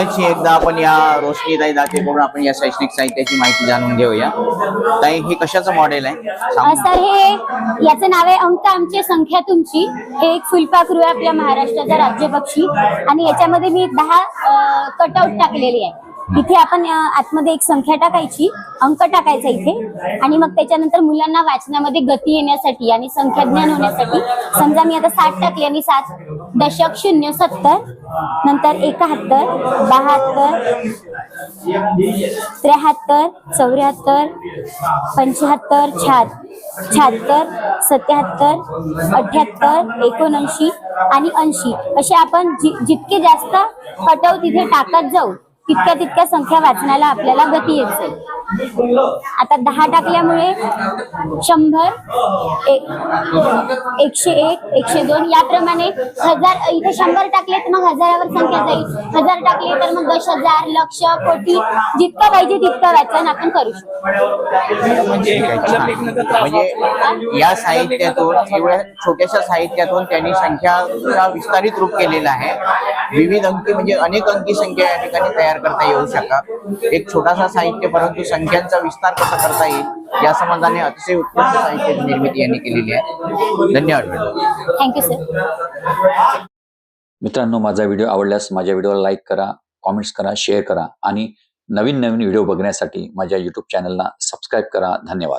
एकदा आपण या रोशनीताई दातेकडून आपण या शैक्षणिक साहित्याची माहिती जाणून घेऊया. ताई हे कशाचं मॉडेल आहे? अ, सर हे याचं नाव आहे अंक आमची संख्या तुमची. हे एक फुलपाखरू आहे आपल्या महाराष्ट्राचा राज्य पक्षी आणि याच्यामध्ये मी दहा कटआउट टाकलेली आहे. इथे आपण आतमध्ये एक संख्या टाकायची अंक टाकायचा इथे. आणि मग त्याच्यानंतर मुलांना वाचनामध्ये गती येण्यासाठी आणि संख्या ज्ञान होण्यासाठी. समजा मी आता साठ टाकली आणि सात दशक शून्य सत्तर नंतर एकाहत्तर बहात्तर त्र्याहत्तर चौऱ्याहत्तर पंच्याहत्तर छात शहात्तर सत्याहत्तर अठ्याहत्तर एकोणऐंशी आणि ऐंशी. असे आपण जि जितके जास्त कटव तिथे टाकत जाऊ तितक्या तितक्या संख्या वाचनाला आपल्याला गती येत जाईल. आता दहा टाकल्यामुळे शंभर एक एकशे एक एकशे दोन. याप्रमाणे हजार इथे शंभर टाकले तर मग हजारावर संख्या जाईल. हजार टाकले तर मग दश हजार लक्ष कोटी जितकं पाहिजे तितकं वाचन आपण करू शकतो. म्हणजे. म्हणजे या साहित्यातून एवढ्या छोट्याशा साहित्यातून त्यांनी संख्याचा विस्तारित रूप केलेला आहे. विविध अंकी म्हणजे अनेक अंकी संख्या या ठिकाणी तयार करता येऊ शकतात. एक छोटासा साहित्य परंतु संख्यांचा विस्तार कसा करता येईल या संबंधाने अतिशय उत्कृष्ट साहित्याची निर्मिती यांनी केलेली आहे. धन्यवाद मॅडम थँक्यू सर मित्रांनो माझा व्हिडिओ आवडल्यास माझ्या व्हिडिओला लाईक करा कॉमेंट्स करा शेअर करा आणि नवीन नवीन व्हिडिओ बघण्यासाठी माझ्या युट्यूब चॅनलला सबस्क्राईब करा. धन्यवाद.